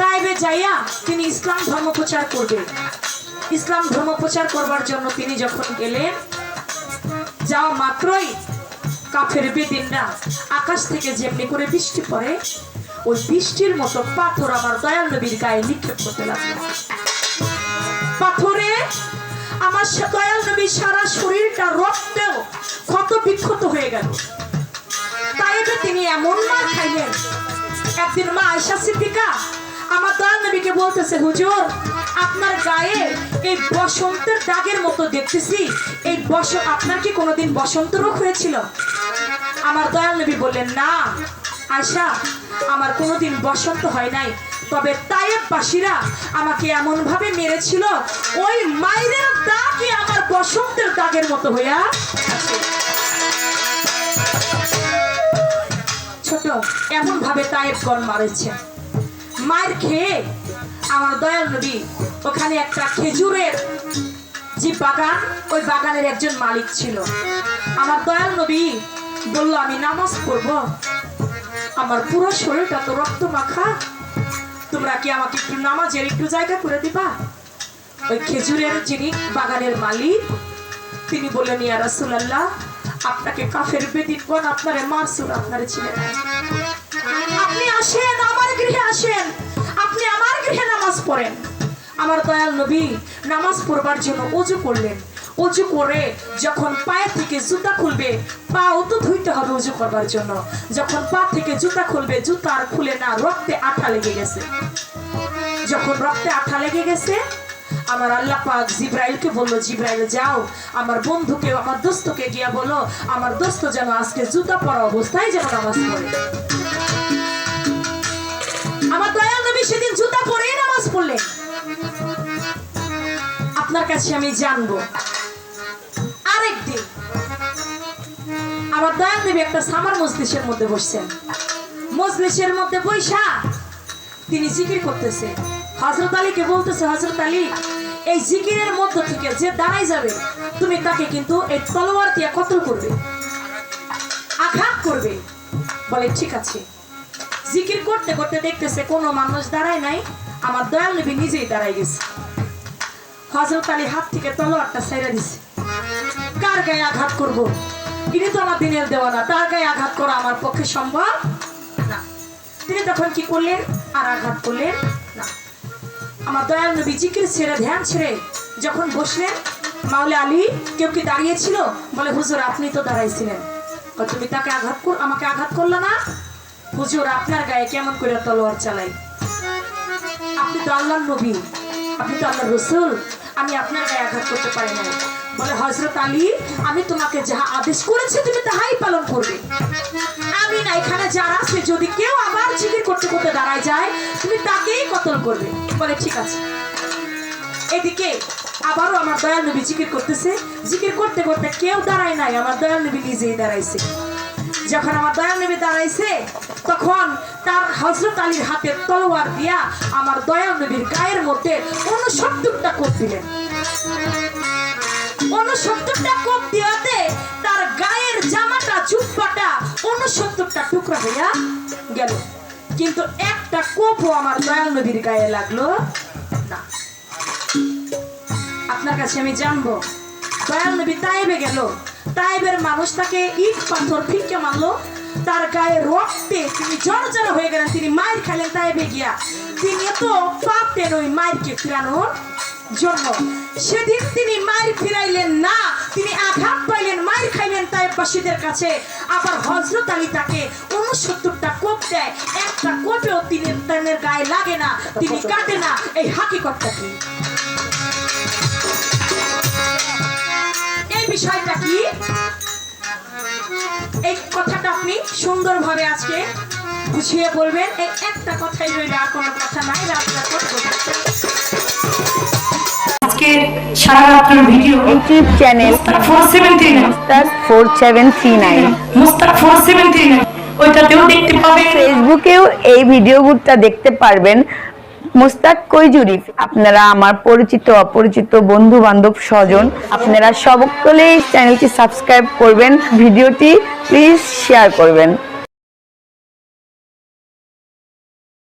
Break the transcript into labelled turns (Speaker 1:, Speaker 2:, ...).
Speaker 1: যাইয়া তিনি ইসলাম ধর্ম প্রচার করবে ইসলাম ধর্ম প্রচার করবার জন্য তিনি যখন গেলেন, যাওয়া মাত্রই কাফের বেদিনরা আকাশ থেকে যেমনি করে বৃষ্টি পড়ে, ওই বৃষ্টির মতো পাথর আমার দয়াল নবীর গায়ে নিক্ষেপ করতে লাগল। পাথরে আমার দয়াল নবীর সারা শরীরটা রক্তেও ক্ষত বিক্ষত হয়ে গেল। তাই তিনি এমন মার খাইলেন। একদিন মা আয়সা সিদ্দিকা আমার দয়াল নবীকে বলতেছে আপনার এই বসন্তের দাগের মতো দেখতেছি। এই কোনোদিন বসন্ত রোগ আমার দয়াল নবী বললেন, না আয়সা আমার বসন্ত হয় নাই। তবে তায়েববাসীরা আমাকে এমন ভাবে মেরেছিল, ওই মাইরের দাগই আমার বসন্তের দাগের মতো হইয়া। ছোট এমন ভাবে তায়েবগণ মারেছে। মায়ের খেয়ে আমার দয়াল নবী ওখানে একটা খেজুরের যে বাগান, ওই বাগানের একজন মালিক ছিল। আমার দয়াল নবী বলল, আমি নামাজ পড়ব। আমার পুরো শরীরটা তো রক্ত মাখা। তোমরা কি আমাকে একটু নামাজের একটু জায়গা করে দিবা? ওই খেজুরের যিনি বাগানের মালিক, তিনি বললেন, ইয়া রাসূলুল্লাহ, আপনাকে কাফের বেদিনগণ আপনারে মারসুল আপনারে ছিলেন আপনি আসেন আমার দয়াল নবী নামাজ পড়বার জন্য অজু করলেন। অজু করে যখন পায়ে থেকে জুতা খুলবে, পাও তো ধুইতে হবে অজু করবার জন্য। যখন পা থেকে জুতা খুলবে, জুতা আর খুলে না, রক্তে আঠা লেগে গেছে। যখন রক্তে আঠা লেগে গেছে, আমার আল্লাহ পাক জিব্রাইলকে বলল, জিব্রাইল, যাও। আমার বন্ধুকে, আমার দোস্তকে গিয়া বলো আমার দোস্ত যেন আজকে জুতা পরা অবস্থায় যেন নামাজ পড়ে। আমার দয়াল নবী সেদিন জুতা পরেই নামাজ পড়লেন। কাছে আমি জানব। আরেকদিন দয়াল নবী একটা সামার মজলিসের মধ্যে বসছেন। মজলিসের মধ্যে বৈশা তিনি জিকির করতেছে। হজরত আলীকে বলতেছে হজরত আলী, এই জিকিরের মধ্য থেকে যে দাঁড়াই যাবে, তুমি তাকে কিন্তু এই তলোয়ার দিয়ে কতল করবে, আঘাত করবে। বলে, ঠিক আছে। জিকির করতে করতে দেখতেছে কোনো মানুষ দাঁড়ায় নাই, আমার দয়াল নবী নিজেই দাঁড়াই গেছে। হজরত আলী হাত থেকে তলোয়ারটা ছেড়ে দিছে। কার গায়ে আঘাত করব? ইনি তো আমার দিনের দেওয়া না তার গায়ে আঘাত করা আমার পক্ষে সম্ভব না। তিনি তখন কি করলেন? আর আঘাত করলেন না। আমার দয়াল নবী জিকির ছেড়ে, ধ্যান ছেড়ে যখন বসলেন, মাওলে আলী কেউ কি দাঁড়িয়েছিল? বলে, হুজুর, আপনি তো দাঁড়াইছিলেন। তুমি তাকে আঘাত কর, আমাকে আঘাত করল না? হুজুর, আপনার গায়ে কেমন করে তলোয়ার চালাই? আপনি তো আল্লাহর নবী। আপনি আমি আপনার গায়ে আঘাত করতে পারি না বলে হজরত আলী, আমি তোমাকে যাহা আদেশ করেছি, তুমি তাহাই পালন করবে। আমি না, এখানে যারা আছে, যদি কেউ আবার জিকির করতে করতে দাঁড়ায় যায়, তুমি তাকেই কতল করবে। বলে, ঠিক আছে। এদিকে আবারও আমার দয়াল নবী জিকির করতেছে। জিকির করতে করতে কেউ দাঁড়ায় নাই, আমার দয়াল নবী নিজেই দাঁড়াইছে। যখন আমার দয়াল নবী দাঁড়াইছে তখন তার হজরত আলীর হাতে তলোয়ার দিয়া আমার দয়াল নবীর গায়ের মধ্যে উনসত্তরটা কোপ দিলেন উনসত্তরটা কোপ দেওয়াতে তার গায়ের জামাটা, জুব্বাটা উনসত্তরটা টুকরা হইয়া গেল। কিন্তু একটা কোপও আমার দয়াল নবীর গায়ে লাগল না। আপনার কাছে আমি জানব, দয়াল নবী তাইবে গেল। তাইবের মানুষ তাকে ইট পাথর ফিকে মারলো তার গায়ে রক্তে তিনি জড়জড় হয়ে গেলেন, তিনি মায়ের খাইলেন তাই গিয়া। তিনি এত পাপতেন ওই মায়েরকে ফিরানোর জন্য। সেদিন তিনি মায়ের ফিরাইলেন না, তিনি আঘাত পাইলেন, মায়ের খাইলেন তাইবাসীদের কাছে। আবার হজরত আলী তাকে উনসত্তরটা কোপ দেয়, একটা কোপেও তিনি তাদের গায়ে লাগে না, তিনি কাটে না। এই হাকিকতটা কি? সুন্দরভাবে আজকে বুঝিয়ে বলবেন এই একটা কথাই রইলে আর কোনো কথা নাই ফেসবুকেও
Speaker 2: আজকে সারা রাত্রের video
Speaker 3: YouTube channel
Speaker 2: four seven three nine
Speaker 3: Mustak four seven three nine.
Speaker 2: Mustak four seven three nine ওইটাতেও দেখতে পাবেন।
Speaker 3: ফেসবুকেও এই ভিডিওগুলোটা দেখতে পারবেন। মুস্তাক কৈজুরি আপনারা আমার পরিচিত, অপরিচিত বন্ধু বান্ধব স্বজন, আপনারা সকলেই চ্যানেলটি সাবস্ক্রাইব করবেন, ভিডিওটি প্লিজ শেয়ার করবেন।